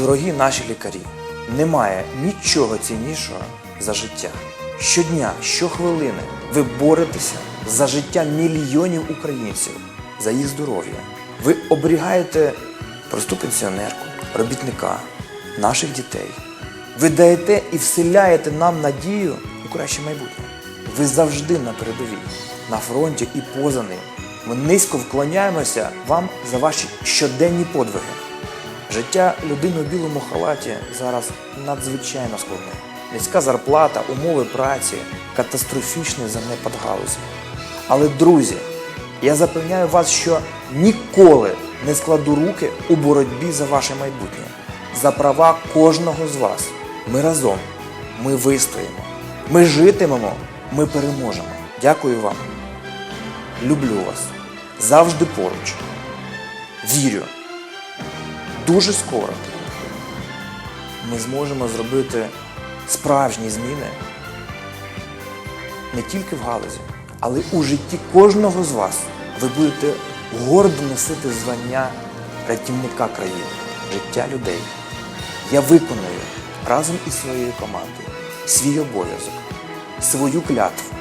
Дорогі наші лікарі, немає нічого ціннішого за життя. Щодня, щохвилини ви боретеся за життя мільйонів українців, за їх здоров'я. Ви оберігаєте просту пенсіонерку, робітника, наших дітей. Ви даєте і вселяєте нам надію у краще майбутнє. Ви завжди на передовій, на фронті і поза ним. Ми низько вклоняємося вам за ваші щоденні подвиги. Життя людини у білому халаті зараз надзвичайно складне. Низька зарплата, умови праці, катастрофічний занепад галузі. Але, друзі, я запевняю вас, що ніколи не складу руки у боротьбі за ваше майбутнє, за права кожного з вас. Ми разом, ми вистоїмо, ми житимемо, ми переможемо. Дякую вам. Люблю вас. Завжди поруч. Вірю дуже скоро ми зможемо зробити справжні зміни не тільки в галузі, але у житті кожного з вас. Ви будете гордо носити звання рятівника країни, життя людей. Я виконую разом із своєю командою свій обов'язок, свою клятву,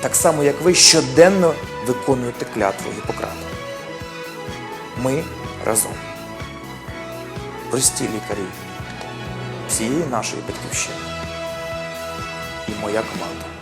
так само як ви щоденно виконуєте клятву Гіппократа. Ми разом прості лікарі всієї нашої батьківщини і моя команда.